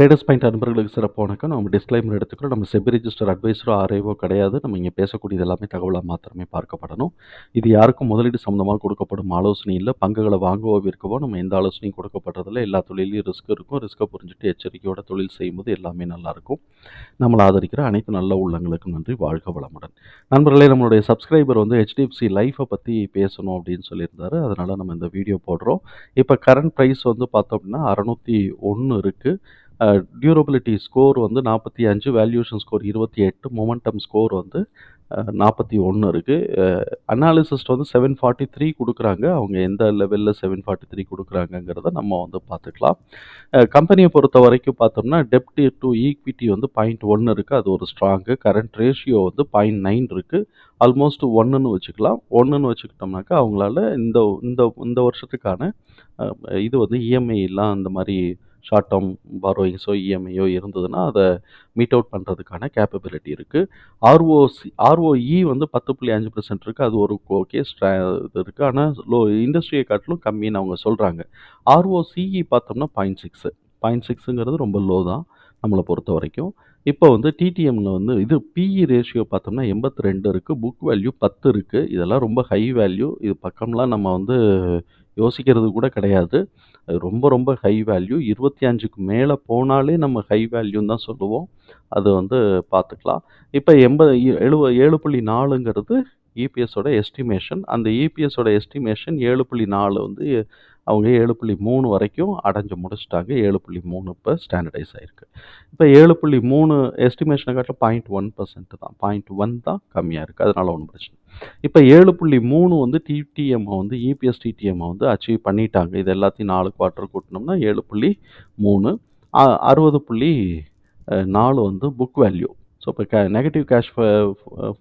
Traders point அன்பர்களுக்கு சிறப்பு வணக்கம். நம்ம டிஸ்க்ளைமர் எடுத்துக்கிறோம். நம்ம செபி ரிஜிஸ்டர் அட்வைஸரோ ஆர்ஐவோ கிடையாது. நம்ம இங்கே பேசக்கூடியது எல்லாமே தகவலாக மாத்திரமே பார்க்கப்படணும். இது யாருக்கும் முதலீடு சம்மந்தமாக கொடுக்கப்படும் ஆலோசனை இல்லை. பங்குகளை வாங்கவோ விற்கவோ நம்ம எந்த ஆலோசனையும் கொடுக்கப்படுறதில்ல எல்லா தொழிலையும் ரிஸ்க் இருக்கும். ரிஸ்க்கை புரிஞ்சுட்டு எச்சரிக்கையோட தொழில் செய்யும்போது எல்லாமே நல்லாயிருக்கும் நம்மளை ஆதரிக்கிற அனைத்து நல்ல உள்ளங்களுக்கும் நன்றி. வாழ்க வளமுடன். நண்பர்களே நம்மளுடைய சப்ஸ்கிரைபர் வந்து ஹெச்டிஎஃப்சி லைஃப்பை பற்றி பேசணும் அப்படின்னு சொல்லியிருந்தாரு. அதனால் நம்ம இந்த வீடியோ போடுறோம். இப்போ கரண்ட் ப்ரைஸ் வந்து பார்த்தோம் அப்படின்னா அறநூற்றி ஒன்று இருக்குது டியூரபிலிட்டி ஸ்கோர் வந்து நாற்பத்தி அஞ்சு வேல்யூஷன் ஸ்கோர் இருபத்தி எட்டு மொமெண்டம் ஸ்கோர் வந்து நாற்பத்தி ஒன்று இருக்குது அனாலிசிஸ்ட் வந்து செவன் ஃபார்ட்டி த்ரீ கொடுக்குறாங்க. அவங்க எந்த லெவலில் செவன் ஃபார்ட்டி த்ரீ கொடுக்குறாங்கங்கிறத நம்ம வந்து பார்த்துக்கலாம் கம்பெனியை பொறுத்த வரைக்கும் பார்த்தோம்னா டெப்ட் டு ஈக்விட்டி வந்து பாயிண்ட் ஒன்று இருக்குது அது ஒரு ஸ்ட்ராங்கு கரண்ட் ரேஷியோ வந்து பாயிண்ட் நைன் இருக்குது ஆல்மோஸ்ட் ஒன்றுன்னு வச்சுக்கலாம். ஒன்றுன்னு வச்சுக்கிட்டோம்னாக்கா அவங்களால இந்த இந்த இந்த வருஷத்துக்கான இது வந்து இஎம்ஐலாம் அந்த மாதிரி ஷார்ட் டேர்ம் பாரோயிங்ஸோ இஎம்ஐயோ இருந்ததுன்னா அதை மீட் அவுட் பண்ணுறதுக்கான கேப்பபிலிட்டி இருக்குது ஆர்ஓசி ஆர்ஓஇ வந்து பத்து புள்ளி அஞ்சு பர்சன்ட் இருக்குது அது ஒரு ஓகே ஸ்ட்ரா இது இருக்குது ஆனால் லோ இண்டஸ்ட்ரியை காட்டிலும் கம்மின்னு அவங்க சொல்கிறாங்க ஆர்ஓசிஇ பார்த்தோம்னா பாயிண்ட் சிக்ஸு பாயிண்ட் சிக்ஸுங்கிறது ரொம்ப லோ தான் நம்மளை பொறுத்த வரைக்கும். இப்போ வந்து டிடிஎம்மில் வந்து இது பிஇ ரேஷியோ பார்த்தோம்னா எண்பத்தி ரெண்டு இருக்குது புக் வேல்யூ பத்து இருக்குது இதெல்லாம் ரொம்ப ஹை வேல்யூ இது பக்கம்லாம் நம்ம வந்து யோசிக்கிறது கூட கிடையாது. அது ரொம்ப ரொம்ப ஹை வேல்யூ இருபத்தி அஞ்சுக்கு மேலே போனாலே நம்ம ஹை வேல்யூன்னு தான் சொல்லுவோம். அது வந்து பார்த்துக்கலாம். இப்போ எண்பது எழுப ஏழு புள்ளி நாலுங்கிறது இபிஎஸோட எஸ்டிமேஷன் அந்த இபிஎஸோட எஸ்டிமேஷன் ஏழு புள்ளி நாலு வந்து அவங்க ஏழு புள்ளி மூணு வரைக்கும் அடைஞ்சு முடிச்சிட்டாங்க. ஏழு புள்ளி மூணு இப்போ ஸ்டாண்டர்டைஸ் ஆகிருக்கு இப்போ ஏழு புள்ளி மூணு எஸ்டிமேஷனை காட்டில் பாயிண்ட் ஒன் பர்சன்ட் தான். பாயிண்ட் ஒன் தான் கம்மியாக இருக்குது அதனால் ஒன்றும் பிரச்சனை இப்போ ஏழு புள்ளி மூணு வந்து டிடிஎம் வந்து இபிஎஸ் டிடிஎம் வந்து அச்சீவ் பண்ணிட்டாங்க. இது எல்லாத்தையும் நாலு குவார்ட்டர் கூட்டினோம்னா ஏழு புள்ளி மூணு. அறுபது புள்ளி நாலு வந்து புக் வேல்யூ ஸோ இப்போ கே நெகட்டிவ் கேஷ்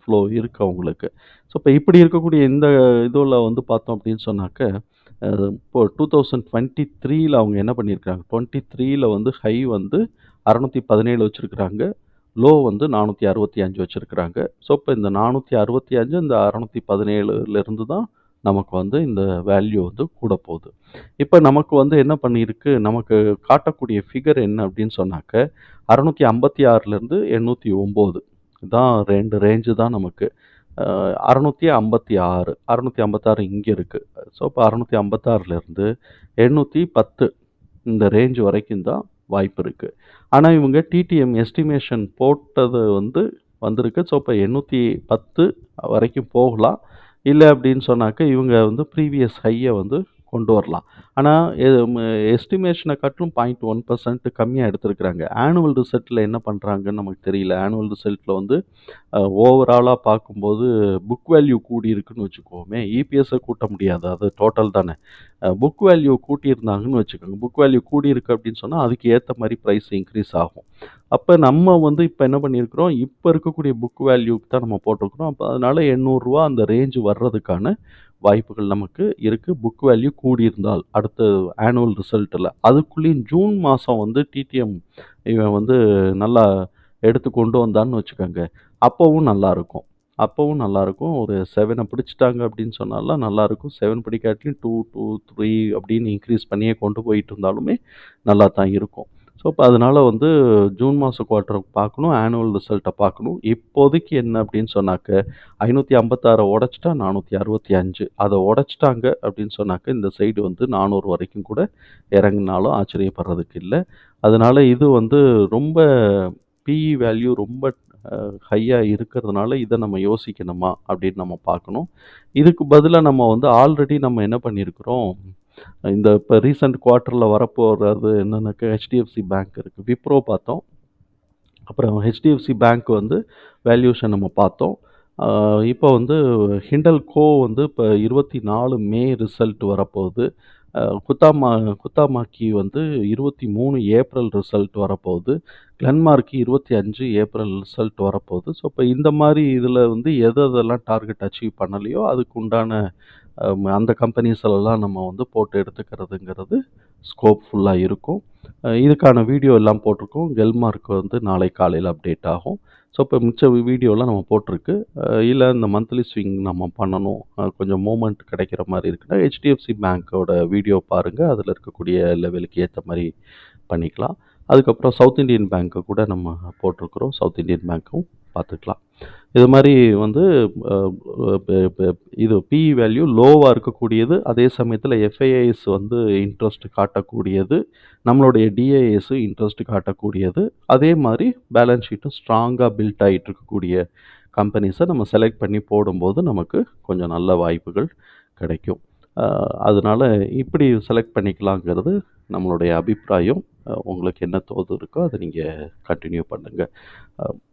ஃப்ளோ இருக்குது அவங்களுக்கு. ஸோ இப்போ இப்படி இருக்கக்கூடிய இந்த இதில் வந்து பார்த்தோம் அப்படின்னு சொன்னாக்க இப்போது இப்போ டூ தௌசண்ட் டுவெண்ட்டி த்ரீயில் அவங்க என்ன பண்ணியிருக்காங்க? டுவெண்ட்டி த்ரீயில் வந்து ஹை வந்து அறநூற்றி பதினேழு வச்சுருக்குறாங்க. லோ வந்து நானூற்றி அறுபத்தி அஞ்சு வச்சுருக்குறாங்க. ஸோ இப்போ இந்த நானூற்றி அறுபத்தி அஞ்சு இந்த அறநூற்றி பதினேழுலேருந்து தான் நமக்கு வந்து இந்த வேல்யூ வந்து கூட போகுது. இப்போ நமக்கு வந்து என்ன பண்ணியிருக்கு? நமக்கு காட்டக்கூடிய ஃபிகர் என்ன அப்படின்னு சொன்னாக்க அறநூற்றி ஐம்பத்தி ஆறுலேருந்து எண்ணூற்றி ஒம்பது. தான் ரெண்டு ரேஞ்சு தான் நமக்கு. அறநூற்றி ஐம்பத்தி ஆறு அறநூற்றி ஐம்பத்தாறு இங்கே இருக்குது ஸோ இப்போ அறநூற்றி ஐம்பத்தாறுலேருந்து எண்ணூற்றி பத்து இந்த ரேஞ்ச் வரைக்கும் தான் வாய்ப்பு இருக்குது ஆனால் இவங்க டிடிஎம் எஸ்டிமேஷன் போட்டது வந்து வந்திருக்கு. ஸோ இப்போ எண்ணூற்றி பத்து வரைக்கும் போகலாம். இல்லை அப்படின்னு சொன்னாக்க இவங்க வந்து ப்ரீவியஸ் ஹையை வந்து கொண்டு வரலாம். ஆனால் எஸ்டிமேஷனை காட்டிலும் பாயிண்ட் ஒன் பர்சன்ட் கம்மியாக எடுத்திருக்கிறாங்க. ஆனுவல் ரிசல்ட்டில் என்ன பண்ணுறாங்கன்னு நமக்கு தெரியல. ஆனுவல் ரிசல்ட்டில் வந்து ஓவராலாக பார்க்கும்போது புக் வேல்யூ கூடி இருக்குன்னு வச்சுக்கோமே இபிஎஸ்ஸை கூட்ட முடியாது. அது டோட்டல் தானே. புக் வேல்யூ கூட்டியிருந்தாங்கன்னு வச்சுக்கோங்க. புக் வேல்யூ கூடி இருக்கு அப்படின்னு சொன்னால் அதுக்கு ஏற்ற மாதிரி ப்ரைஸ் இன்க்ரீஸ் ஆகும். அப்போ நம்ம வந்து இப்போ என்ன பண்ணியிருக்கிறோம்? இப்போ இருக்கக்கூடிய புக் வேல்யூக்கு தான் நம்ம போட்டிருக்கிறோம். அப்போ அதனால எண்ணூறுரூவா அந்த ரேஞ்சு வர்றதுக்கான வாய்ப்புகள் நமக்கு இருக்குது புக் வேல்யூ கூடியிருந்தால் அடுத்த ஆனுவல் ரிசல்ட்டில் அதுக்குள்ளேயும் ஜூன் மாதம் வந்து டிடிஎம் இவன் வந்து நல்லா எடுத்து கொண்டு வந்தான்னு வச்சுக்கோங்க. அப்போவும் நல்லா இருக்கும். அப்போவும் நல்லாயிருக்கும் ஒரு செவனை பிடிச்சிட்டாங்க அப்படின்னு சொன்னாலாம் நல்லாயிருக்கும் செவன் பிடிக்காட்டியும் டூ டூ த்ரீ அப்படின்னு இன்க்ரீஸ் பண்ணியே கொண்டு போயிட்டு இருந்தாலுமே நல்லா தான் இருக்கும். ஸோ இப்போ அதனால் வந்து ஜூன் மாத குவார்ட்டர் பார்க்கணும் ஆனுவல் ரிசல்ட்டை பார்க்கணும். இப்போதைக்கு என்ன அப்படின்னு சொன்னாக்க ஐநூற்றி ஐம்பத்தாறை உடச்சிட்டா நானூற்றி அறுபத்தி அஞ்சு. அதை உடச்சிட்டாங்க அப்படின்னு சொன்னாக்க இந்த சைடு வந்து நானூறு வரைக்கும் கூட இறங்குனாலும் ஆச்சரியப்படுறதுக்கு இல்லை. அதனால் இது வந்து ரொம்ப பிஇ வேல்யூ ரொம்ப ஹையாக இருக்கிறதுனால இதை நம்ம யோசிக்கணுமா அப்படின்னு நம்ம பார்க்கணும். இதுக்கு பதிலாக நம்ம வந்து ஆல்ரெடி நம்ம என்ன பண்ணியிருக்கிறோம் இந்த இப்போ ரீசெண்ட் குவார்ட்டரில் வரப்போகிறது என்னென்னாக்கா ஹெச்டிஎஃப்சி பேங்க் இருக்குது விப்ரோ பார்த்தோம். அப்புறம் ஹெச்டிஎஃப்சி பேங்க் வந்து வேல்யூஷன் நம்ம பார்த்தோம். இப்போ வந்து ஹிண்டல் கோ வந்து இப்போ இருபத்தி நாலு மே ரிசல்ட் வரப்போகுது. குத்தாமா குத்தாமாக்கி வந்து இருபத்தி மூணு ஏப்ரல் ரிசல்ட் வரப்போகுது. கிளன்மார்க்கு இருபத்தி அஞ்சு ஏப்ரல் ரிசல்ட் வரப்போகுது. ஸோ இப்போ இந்த மாதிரி இதில் வந்து எது எதெல்லாம் டார்கெட் அச்சீவ் பண்ணலையோ அதுக்கு உண்டான அந்த கம்பெனிஸ்லலாம் நம்ம வந்து போட்டு எடுத்துக்கிறதுங்கிறது ஸ்கோப் ஃபுல்லாக இருக்கும். இதுக்கான வீடியோ எல்லாம் போட்டிருக்கோம். கெல்மார்க் வந்து நாளை காலையில் அப்டேட் ஆகும். ஸோ இப்போ மிச்ச வீடியோலாம் நம்ம போட்டிருக்கு. இல்லை இந்த மந்த்லி ஸ்விங் நம்ம பண்ணணும். கொஞ்சம் மூமெண்ட் கிடைக்கிற மாதிரி இருக்குன்னா ஹெச்டிஎஃப்சி பேங்க்கோட வீடியோ பாருங்கள் அதில் இருக்கக்கூடிய லெவலுக்கு ஏற்ற மாதிரி பண்ணிக்கலாம். அதுக்கப்புறம் சவுத் இண்டியன் பேங்க்கு கூட நம்ம போட்டிருக்கிறோம். சவுத் இண்டியன் பேங்க்கும் பார்த்துக்கலாம் இது மாதிரி வந்து இது பிஇ வேல்யூ லோவாக இருக்கக்கூடியது அதே சமயத்தில் எஃப்ஐஐஎஸ் வந்து இன்ட்ரெஸ்ட் காட்டக்கூடியது நம்மளுடைய டிஐஎஸ் இன்ட்ரெஸ்ட் காட்டக்கூடியது அதே மாதிரி பேலன்ஸ் ஷீட்டும் ஸ்ட்ராங்காக பில்ட் ஆகிட்டு இருக்கக்கூடிய கம்பெனிஸை நம்ம செலக்ட் பண்ணி போடும்போது நமக்கு கொஞ்சம் நல்ல வாய்ப்புகள் கிடைக்கும். அதனால் இப்படி செலக்ட் பண்ணிக்கலாங்கிறது நம்மளுடைய அபிப்பிராயம். உங்களுக்கு என்ன தோது இருக்கோ அதை நீங்கள் கண்டினியூ பண்ணுங்கள்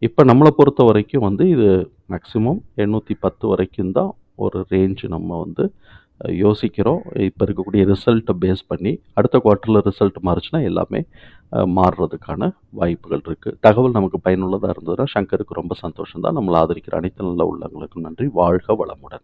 இப்போ நம்மளை பொறுத்த வரைக்கும் வந்து இது மேக்ஸிமம் எண்ணூற்றி பத்து வரைக்கும் தான் ஒரு ரேஞ்ச் நம்ம வந்து யோசிக்கிறோம். இப்போ இருக்கக்கூடிய ரிசல்ட்டை பேஸ் பண்ணி அடுத்த குவார்ட்டரில் ரிசல்ட் மாறுச்சுன்னா எல்லாமே மாறுறதுக்கான வாய்ப்புகள் இருக்குது தகவல் நமக்கு பயனுள்ளதாக இருந்ததுன்னா சங்கருக்கு ரொம்ப சந்தோஷம் தான் நம்மளை ஆதரிக்கிற அனைத்து நல்ல உள்ளங்களுக்கும் நன்றி. வாழ்க வளமுடன்.